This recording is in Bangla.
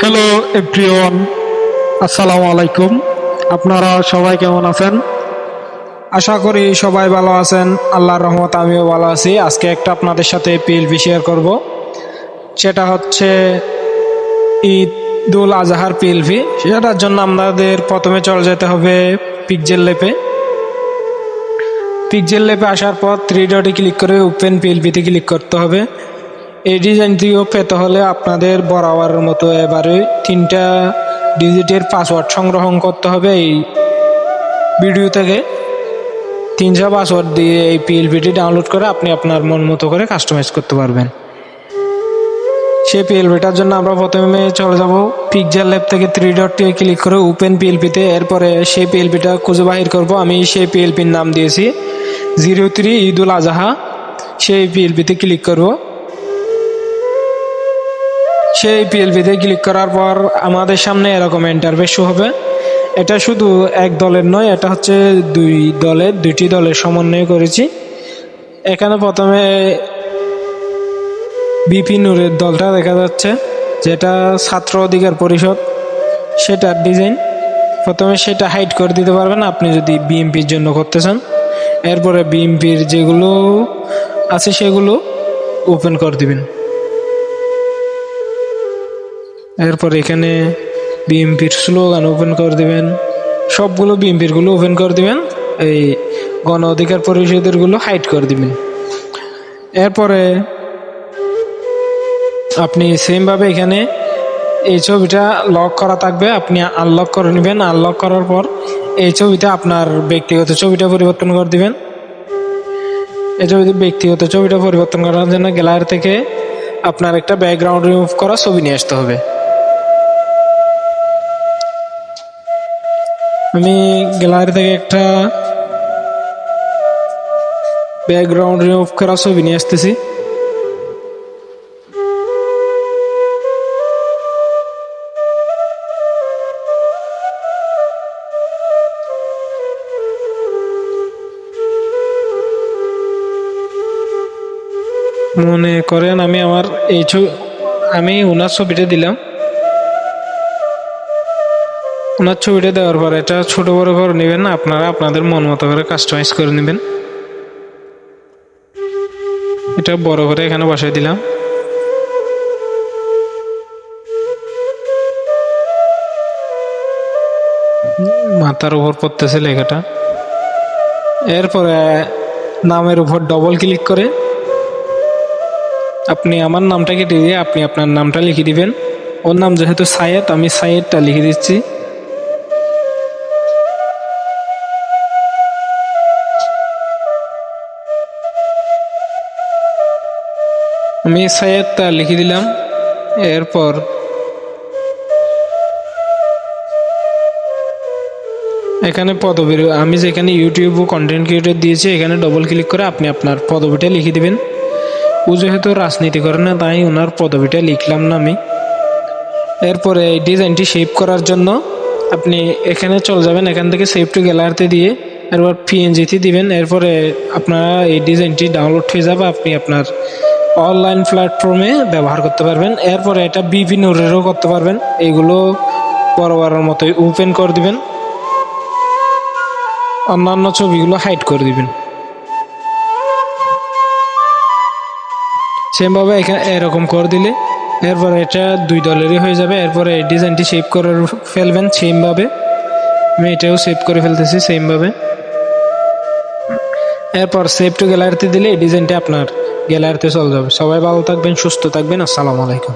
হ্যালো এভরিওয়ান আসসালামু আলাইকুম আপনারা সবাই কেমন আছেন আশা করি সবাই ভালো আছেন আল্লাহর রহমত আমিও ভালো আছি। আজকে একটা আপনাদের সাথে পিএলপি শেয়ার করব। সেটা হচ্ছে ঈদুল আজহার পিএলপি সেটার জন্য আমাদের প্রথমে চলে যেতে হবে পিকজেল লেপে পিকজেল লেপে আসার পর থ্রি ডটে ক্লিক করে ওপেন পিএলপিতে ক্লিক করতে হবে। এই ডিজাইনটিও পেতে হলে আপনাদের বরাবরের মতো এবারে তিনটা ডিজিটের পাসওয়ার্ড সংগ্রহণ করতে হবে এই ভিডিও থেকে। তিনশো পাসওয়ার্ড দিয়ে এই পিএলপিটি ডাউনলোড করে আপনি আপনার মন মতো করে কাস্টমাইজ করতে পারবেন। সেই পিএলপিটার জন্য আমরা প্রথমে চলে যাব পিকজার ল্যাব থেকে থ্রি ডটটি ক্লিক করে ওপেন পিএলপিতে এরপরে সেই পিএলপিটা খুঁজে বাহির করব। আমি সেই পিএলপির নাম দিয়েছি। Zero three Eidul Azha. সেই পিএলপিতে ক্লিক করব। সেই পিএলপিতে ক্লিক করার পর আমাদের সামনে এরকম ইন্টারভেস হবে। এটা শুধু এক দলের নয়, এটা হচ্ছে দুই দলের, দুইটি দলের সমন্বয় করেছি। এখানে প্রথমে বিপি নূরের দলটা দেখা যাচ্ছে, যেটা ছাত্র অধিকার পরিষদ, সেটার ডিজাইন প্রথমে সেটা হাইড করে দিতে পারবেন, আপনি যদি বিএমপির জন্য করতে চান। এরপরে বিএমপির যেগুলো আছে সেগুলো ওপেন করে দিবেন। এরপর এখানে বিএমপির স্লোগান ওপেন করে দিবেন। সবগুলো বিএমপিরগুলো ওপেন করে দিবেন। এই গণ অধিকার পরিষদেরগুলো হাইড করে দিবেন। এরপরে আপনি সেমভাবে এখানে এই ছবিটা লক করা থাকবে। আপনি আনলক করে নেবেন। আনলক করার পর এই ছবিটা আপনার ব্যক্তিগত ছবিটা পরিবর্তন করে দিবেন। এই ছবিতে ব্যক্তিগত ছবিটা পরিবর্তন করার জন্য গ্যালারি থেকে আপনার একটা ব্যাকগ্রাউন্ড রিমুভ করা ছবি নিয়ে আসতে হবে। আমি গ্যালারি থেকে একটা ব্যাকগ্রাউন্ড রিমুভ করা ছবি নিয়ে আসতেছি। মনে করেন আমি আমার এই ছবি আমি ওনার ছবিটা দিলাম। ওনার ছবিটা দেওয়ার পর এটা ছোট বড় করে নেবেন আপনারা আপনাদের মন মতো করে কাস্টমাইজ করে নেবেন। এটা বড় করে এখানে বসাই দিলাম। মাথার উপর পড়তেছে লেখাটা। এরপরে নামের উপর ডবল ক্লিক করে আপনি আমার নামটা কেটে দিয়ে আপনি আপনার নামটা লিখে দিবেন। ওর নাম যেহেতু সায়েদ আমি সায়েদটা লিখে দিচ্ছি। আমি সায়েদটা লিখে দিলাম, এরপর এখানে পদবীর, আমি যেখানে ইউটিউব কন্টেন্ট ক্রিয়েটর দিয়েছি, এখানে ডবল ক্লিক করে আপনি আপনার পদবিটা লিখে দিবেন। ও যেহেতু রাজনীতি করে না, তাই ওনার পদবিটা লিখলাম না আমি। এরপরে এই ডিজাইনটি শেপ করার জন্য আপনি এখানে চলে যাবেন, এখান থেকে সেভ টু গ্যালারিতে দিয়ে, এরপর পিএনজিতে দিবেন। এরপরে আপনারা এই ডিজাইনটি ডাউনলোড হয়ে যাবে, আপনি আপনার অনলাইন প্ল্যাটফর্মে ব্যবহার করতে পারবেন। এরপরে এটা বিভিন্ন নোরেরও করতে পারবেন। এগুলো বরাবরের মতোই ওপেন করে দিবেন। অন্যান্য ছবিগুলো হাইড করে দিবেন। সেমভাবে এখানে এরকম করে দিলে এরপর এটা দুই দলেরই হয়ে যাবে। এরপরে এই ডিজাইনটি সেভ করে ফেলবেন সেমভাবে। আমি এটাও সেভ করে ফেলতেছি সেমভাবে। এরপর সেভ টু গ্যালারিতে দিলে এই ডিজাইনটা আপনার গ্যালারিতে চলে যাবে। সবাই ভালো থাকবেন সুস্থ থাকবেন আসসালামু আলাইকুম।